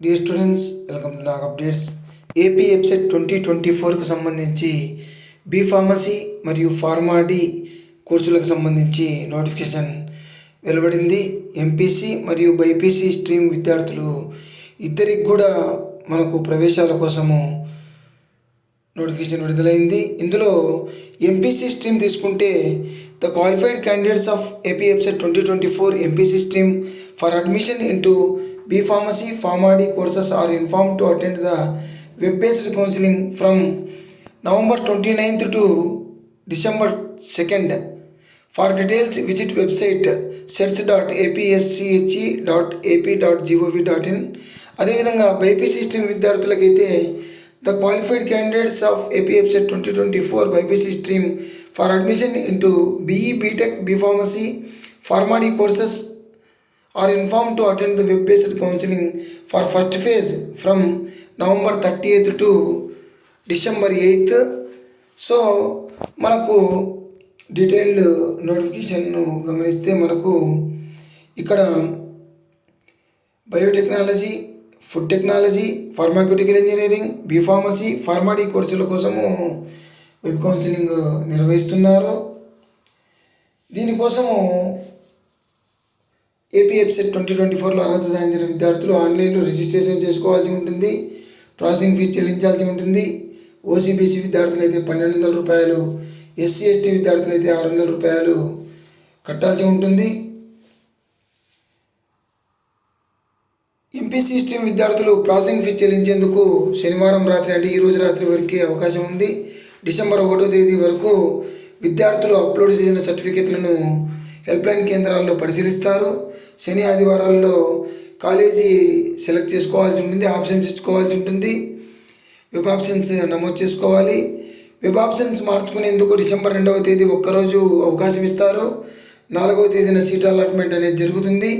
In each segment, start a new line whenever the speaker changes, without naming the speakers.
Dear students welcome to Nag updates AP website twenty twenty ఫోర్కి సంబంధించి B pharmacy మరియు Pharm D కోర్సులకు సంబంధించి నోటిఫికేషన్ వెలువడింది. ఎంపీసీ మరియు బైపీసీ స్ట్రీమ్ విద్యార్థులు ఇద్దరికి కూడా మనకు ప్రవేశాల కోసము నోటిఫికేషన్ విడుదలైంది. ఇందులో ఎంపీసీ స్ట్రీమ్ తీసుకుంటే the qualified candidates of AP website twenty twenty four MPC stream for admission into B pharmacy pharm D courses are inform to attend the web based counselling from November twenty ninth to December second for details visit website search dot APSCHE dot AP dot GOV dot in అదేవిధంగా BiPC stream విద్యార్థులకైతే the qualified candidates of AP website twenty twenty four BiPC stream for admission into BE B Tech B pharmacy pharm D courses are informed to attend the web-based counseling for first phase from November thirty eighth to December eighth so మనకు detailed నోటిఫికేషన్ను గమనిస్తే మనకు ఇక్కడ biotechnology food technology pharmaceutical engineering B pharmacy pharm D కోర్సుల కోసము web counselling నిర్వహిస్తున్నారు. దీనికోసము ఏపీఎఫ్సెట్ twenty twenty ఫోర్లో అర్హత సాధించిన విద్యార్థులు ఆన్లైన్లో రిజిస్ట్రేషన్ చేసుకోవాల్సి ఉంటుంది ప్రాసెసింగ్ ఫీజు చెల్లించాల్సి ఉంటుంది. ఓసీబీసీ విద్యార్థులు అయితే పన్నెండు వందల రూపాయలు ఎస్సీ ఎస్టీ విద్యార్థులు అయితే ఆరు వందల రూపాయలు కట్టాల్సి ఉంటుంది. ఎంపీసీ స్ట్రీమ్ విద్యార్థులు ప్రాసెసింగ్ ఫీజు చెల్లించేందుకు శనివారం రాత్రి అంటే ఈ రోజు రాత్రి వరకే అవకాశం ఉంది. డిసెంబర్ ఒకటో తేదీ వరకు విద్యార్థులు అప్లోడ్ చేసిన సర్టిఫికెట్లను హెల్ప్లైన్ కేంద్రాల్లో పరిశీలిస్తారు. శని ఆదివారాల్లో కాలేజీ సెలెక్ట్ చేసుకోవాల్సి ఉంటుంది ఆప్షన్స్ ఇచ్చుకోవాల్సి ఉంటుంది. వెబ్ ఆప్షన్స్ నమోదు చేసుకోవాలి. వెబ్ ఆప్షన్స్ మార్చుకునేందుకు డిసెంబర్ రెండవ తేదీ ఒక్కరోజు అవకాశం ఇస్తారు. నాలుగవ తేదీన సీట్ అలాట్మెంట్ అనేది జరుగుతుంది.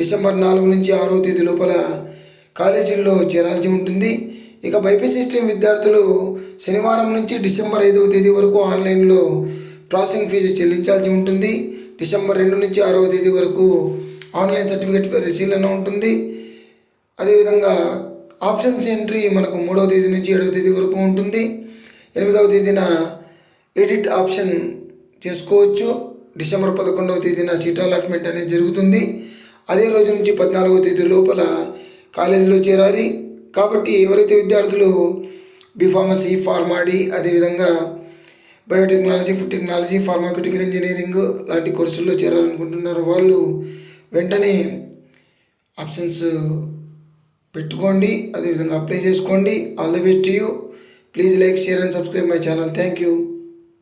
డిసెంబర్ నాలుగు నుంచి ఆరో తేదీ లోపల కాలేజీల్లో చేరాల్సి ఉంటుంది. ఇక బైపీసీ స్ట్రీమ్ విద్యార్థులు శనివారం నుంచి డిసెంబర్ ఐదవ తేదీ వరకు ఆన్లైన్లో ప్రాసెసింగ్ ఫీజు చెల్లించాల్సి ఉంటుంది. డిసెంబర్ రెండు నుంచి ఆరవ తేదీ వరకు ఆన్లైన్ సర్టిఫికేట్ పరిశీలన ఉంటుంది. అదేవిధంగా ఆప్షన్స్ ఎంట్రీ మనకు మూడవ తేదీ నుంచి ఏడవ తేదీ వరకు ఉంటుంది. ఎనిమిదవ తేదీన ఎడిట్ ఆప్షన్ చేసుకోవచ్చు. డిసెంబర్ పదకొండవ తేదీన సీట్ అలాట్మెంట్ అనేది జరుగుతుంది. అదే రోజు నుంచి పద్నాలుగవ తేదీ లోపల కాలేజీలో చేరాలి. కాబట్టి ఎవరైతే విద్యార్థులు బీఫార్మసీ ఫార్మాడీ అదేవిధంగా biotechnology food technology pharmaceutical engineering లాంటి కోర్సుల్లో చేరాలనుకుంటున్నారు. వాళ్ళు వెంటనే ఆప్షన్స్ పెట్టుకోండి అదేవిధంగా అప్లై చేసుకోండి. All the best you. Please like share and subscribe my channel. Thank you.